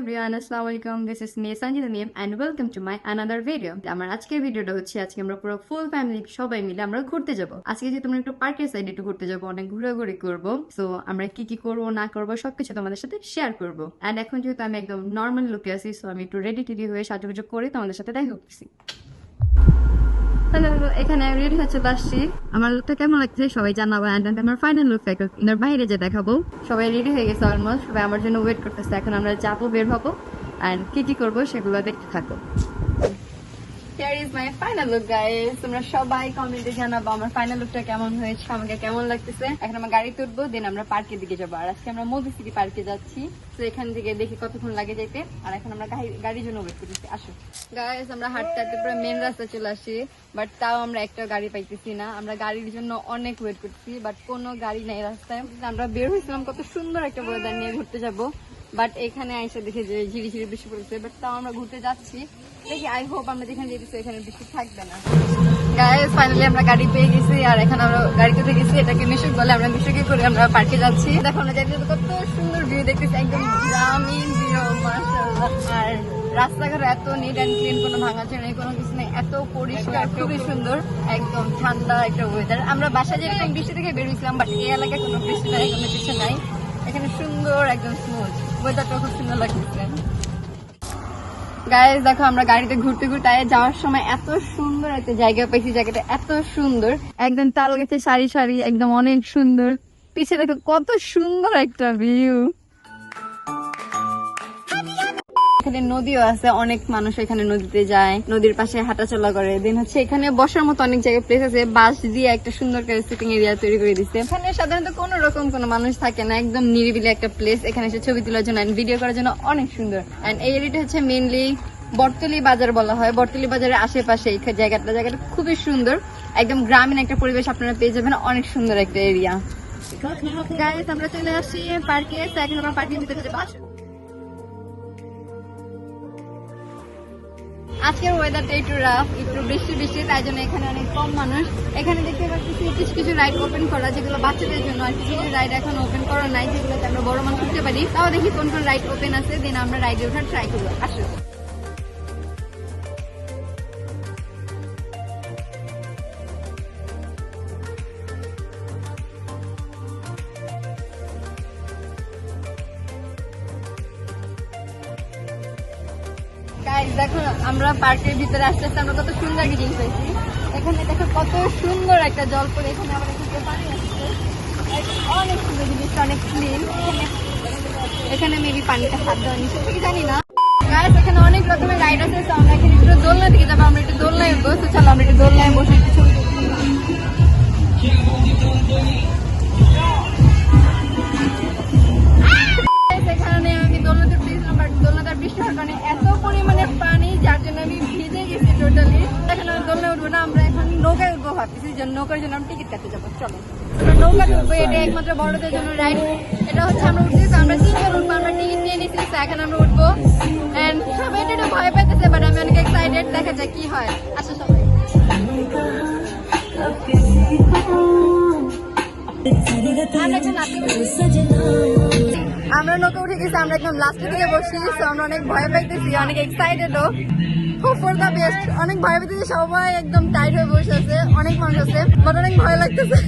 Everyone, আসসালামু আলাইকুম। This is me Sanjita Mim and welcome to my another video আমার আজকের ভিডিওটা হচ্ছে, আজকে আমরা পুরো ফুল ফ্যামিলি সবাই মিলে আমরা ঘুরতে যাব। আজকে যেহেতু আমরা একটু পার্কের সাইডে একটু ঘুরতে যাব, অনেক ঘোরাঘুরি করব। সো আমরা কি কি করব, না করব, সবকিছু তোমাদের সাথে শেয়ার করব। এন্ড এখন যেহেতু আমি একদম নর্মাল লুকে আছি সো আমি একটু রেডি টেডি হয়ে সাজুগুজু করে তোমাদের সাথে দেখা করতেছি। এখানে রেডি হচ্ছে আমার লুকটা কেমন লাগছে? সবাই জানাব অ্যান্ড আমার ফাইনাল বাইরে যে দেখাবো। সবাই রেডি হয়ে গেছে অলমোস্ট সবাই আমার জন্য ওয়েট করতেছে। এখন আমরা যাব, বের হব। কি কি করব সেগুলো দেখতে থাকো Here is my final look, guys. তোমরা সবাই কমেন্টে জানাব আমার ফাইনাল লুকটা কেমন হয়েছে, আমাকে কেমন লাগতেছে। এখন আমরা গাড়ি তুলবো দেন আমরা পার্কের দিকে যাব। আর আজকে আমরা মোদি সিটি পার্কে যাচ্ছি। তো এখান থেকে দেখি কতক্ষণ লাগে যেতে আর এখন আমরা গাড়ি- গাড়ির জন্য ওয়েট করতেছি। আসো। গাইস আমরা হাঁটতে হাঁটতে পুরো মেন রাস্তা চলে আসি। বাট তাও আমরা একটা গাড়ি পাইতেছি না। আমরা গাড়ির জন্য অনেক ওয়েট করছি বাট কোনো গাড়ি নাই রাস্তায়। আমরা বের হয়েছিলাম কত সুন্দর একটা ওয়েদার নিয়ে ঘুরতে যাব। বাট এখানে আইসা দেখে যে ঝিরি ঝিরি বৃষ্টি পড়েছে। বাট তাও আমরা ঘুরতে যাচ্ছি। দেখি আই হোপ আমরা যেখানে যেতেছি এখানে বৃষ্টি থাকবে না। গাইস ফাইনালি আমরা গাড়ি পেয়ে গেছি আর এখন আমরা গাড়িতে উঠে গেছি এটাকে মিশুক বলে আমরা মিশুকে করে আমরা পার্কে যাচ্ছি। দেখো আমরা যাইতে কত সুন্দর ভিউ দেখতেছি। একদম গ্রামীণ ভিউ আর রাস্তাঘাট এত নিট অ্যান্ড ক্লিন কোনো ভাঙাচোরা নেই কোনো কিছু নেই। এত পরিষ্কার খুবই সুন্দর। একদম ঠান্ডা একটা ওয়েদার আমরা বাসা যেরকম বৃষ্টি থেকে বেরিয়েছিলাম বাট এই এলাকায় কোনো বৃষ্টি নাই কোনো কিছু নাই। এখানে সুন্দর একদম স্মুথ ওয়েদারটা খুব সুন্দর লাগতেছে। গায়ে দেখো আমরা গাড়িতে ঘুরতে ঘুরতে যাওয়ার সময় এত সুন্দর একটা জায়গা পেয়েছি জায়গাটা এত সুন্দর। একদম তাল গেছে, সারি সারি, একদম অনেক সুন্দর। পিছে দেখো কত সুন্দর একটা ভিউ এখানে নদীও আছে, অনেক মানুষ এখানে নদীতে যায়, নদীর পাশে হাঁটাচলা করে। দেন হচ্ছে এখানে বসার মতো অনেক জায়গায় প্লেস আছে, বাঁশ দিয়ে একটা সুন্দর করে সিটিং এরিয়া তৈরি করে দিচ্ছে এখানে সাধারণত কোনো রকম কোনো মানুষ থাকে না, একদম নিরিবিলি একটা প্লেস এখানে এসে ছবি তোলার জন্য ভিডিও করার জন্য অনেক সুন্দর। এন্ড এই এরিয়াটা হচ্ছে মেইনলি বটতলি বাজার বলা হয়। বটতলি বাজারের আশেপাশে এই জায়গাটা জায়গাটা খুবই সুন্দর। একদম গ্রামীণ একটা পরিবেশ আপনারা পেয়ে যাবেন, অনেক সুন্দর একটা এরিয়া আমরা চলে আসি পার্কে এখন আমরা পার্কের ভিতরে যাব। আজকের ওয়েদারটা একটু রাফ একটু বৃষ্টি বৃষ্টি, তাই জন্য এখানে অনেক কম মানুষ। এখানে দেখতে পাচ্ছি কিছু কিছু রাইড ওপেন করা, যেগুলো বাচ্চাদের জন্য আর কিছু কিছু রাইড এখন ওপেন করা নাই, যেগুলোতে আমরা বড় মানুষ উঠতে পারি। তাও দেখি কোন কোন রাইড ওপেন আছে দেন আমরা রাইডে ওঠার ট্রাই করব। আসো দেখো, আমরা পার্কের ভিতরে আস্তে আস্তে আমরা কত সুন্দর জিনিস পাইছি এখানে দেখো, কত সুন্দর একটা জল পড়ে এখানে অনেক সুন্দর জিনিসটা, অনেক ক্লিন এখানে মেবি পানিটা হাত দেওয়া নিষেধ কি জানি না। গাইস এখানে অনেক রকমের রাইড আছে আমরা এখানে একটু দোলনা দিকে যাব, আমরা একটু দোলনায় তো চলো, আমরা একটু দোলনায় বসে একটু ছবি ভাবতেছি যে নৌকার জন্য আমি টিকিট কাটতে যাব। চলো। আমরা নৌকাতে উঠবো এটা একমাত্র বড়দের জন্য রাইড এটা হচ্ছে আমরা উঠতেছি আমরা তিনজন উঠবো আমরা টিকিট নিয়ে নিচ্ছি তো এখন আমরা উঠবো। অ্যান্ড সবাই এটা ভয় পেতেছে বাট আমি অনেক এক্সাইটেড দেখা যায় কি হয়। আসো সবাই। আমরা। আমরা নৌকা উঠে গেছি আমরা একদম লাস্টের দিকে বসি তো আমরা অনেক ভয় পাইতেছি, অনেক এক্সাইটেডও খুব ফর দ্য অনেক ভয় পাইতেছি, সবাই একদম টাইট হয়ে বসে আছে, অনেক মানুষ আছে বাট অনেক ভয় লাগতেছে।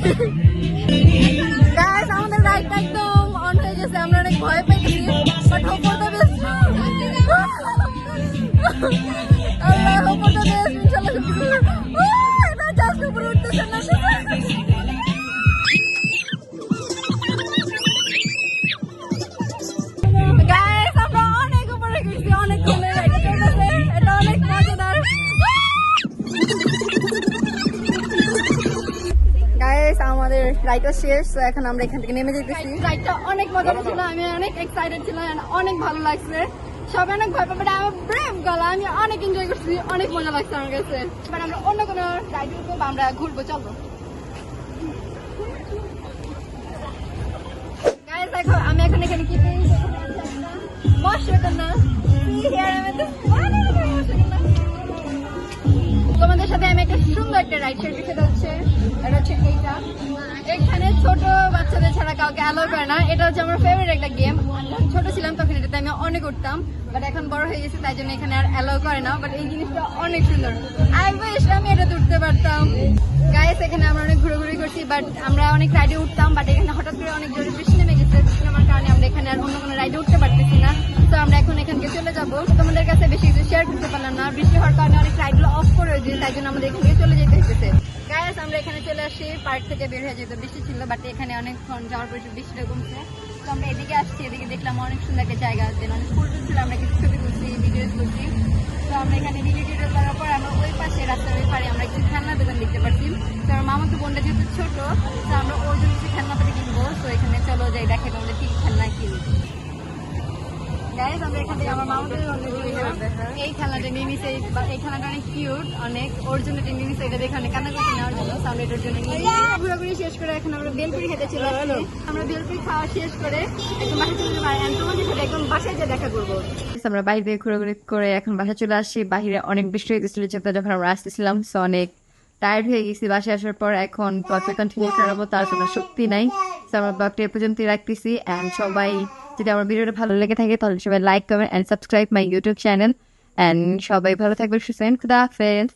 আমাদের রাইডটা একদম অন হয়ে গেছে, আমরা অনেক ভয় পাইতেছি রাইডটা শেষ এখন আমরা এখান থেকে নেমে যেতেছি রাইডটা অনেক মজা ছিল আমি অনেক এক্সাইটেড ছিলাম অনেক ভালো লাগছে। সবাই অনেক ভয় পাবে আমার ব্রেভ গলা আমি অনেক এনজয় করছি, অনেক মজা লাগছে আমার কাছে। এবার আমরা অন্য কোনো রাইড উঠবো আমরা ঘুরবো, চলবো। আমি এখন এখানে কি পেয়েছি? মশাটা না। আপনাদের সাথে আমি একটা সুন্দর একটা রাইড শেয়ার সেটা হচ্ছে এটা হচ্ছে এইটা। এখানে ছোট বাচ্চাদের ছাড়া কাউকে অ্যালাউ করে না। এটা হচ্ছে আমার ফেভারিট একটা গেম ছোট ছিলাম তখন এটাতে আমি অনেক উঠতাম বাট এখন বড় হয়ে গেছে, তাই জন্য এখানে আর অ্যালাউ করে না বাট এই জিনিসটা অনেক সুন্দর। আই উইশ আমি এটা উঠতে পারতাম। গাইস এখানে আমরা অনেক ঘোরাঘুরি করছি বাট আমরা অনেক রাইডে উঠতাম বাট এখানে হঠাৎ করে অনেক জোরে বৃষ্টি নেমে গেছে। কারণে আমরা এখানে আর অন্য কোনো রাইডে উঠতে পারতেছি না। তো আমরা এখন এখান থেকে চলে যাব। তোমাদের কাছে বেশি কিছু শেয়ার করতে পারলাম না। বৃষ্টি হওয়ার কারণে অনেক রাইডগুলো অফ করে দিয়েছে তাই জন্য আমাদের এখান চলে যেতে হচ্ছে গাইস আমরা এখানে চলে আসি। পার্ক থেকে বের হয়ে যেত বৃষ্টি ছিল বাট এখানে অনেকক্ষণ যাওয়ার পর বৃষ্টিটা কমছে। তো আমরা এদিকে আসছি, এদিকে দেখলাম অনেক সুন্দর একটা জায়গা আছে। অনেক ফুল ছিল, আমরা কিছু ছবি তুলছি ভিডিও করছি তো আমরা এখানে ভিডিও টিডিও করার পর আমরা ওই পাশে, রাস্তার ওই পারে আমরা একটু খেলনা দোকান দেখতে পারছি। তো আমার মামা তো বোনটা যেহেতু ছোট, তো আমরা ওর জন্য কিছু খেলনা পাতি কিনবো। তো এখানে চলো যাই, দেখে তোমাদের কি কি খেলনা কিনি। আমরা এখান থেকে আমার মামাদের জন্য এই খেলনাটা নিয়ে নিছে এই- বা অনেক কিউট অনেক ওর জন্য এটা নিয়ে নিছে এটা দেখে অনেক কান্না করতে নেওয়ার জন্য। সামনে এটার জন্য নিয়ে ঘোরাঘুরি শেষ করে এখন আমরা বেলপুরি খেতে চলে আসছি। আমরা বেলপুরি খাওয়া শেষ করে একদম বাসায় চলে যাব। আর তোমাদের সাথে একদম বাসায় যে দেখা করব। আমরা বাইরে ঘোরাঘুরি করে এখন বাসা চলে আসছি। বাহিরে অনেক বৃষ্টি হয়ে গেছিল যেটা যখন আমরা আসতেছিলাম সো অনেক টায়ার্ড হয়ে গেছি, বাসায় আসার পর এখন ব্লগটা কন্টিনিউ করাবো তার কোনো শক্তি নাই। তো আমরা ব্লগটা এ পর্যন্তই রাখতেছি অ্যান্ড সবাই যদি আমার ভিডিওটা ভালো লেগে থাকে, তাহলে সবাই like comment and subscribe my YouTube channel and সবাই ভালো থাকবে সুসেন খুদা হাফেজ।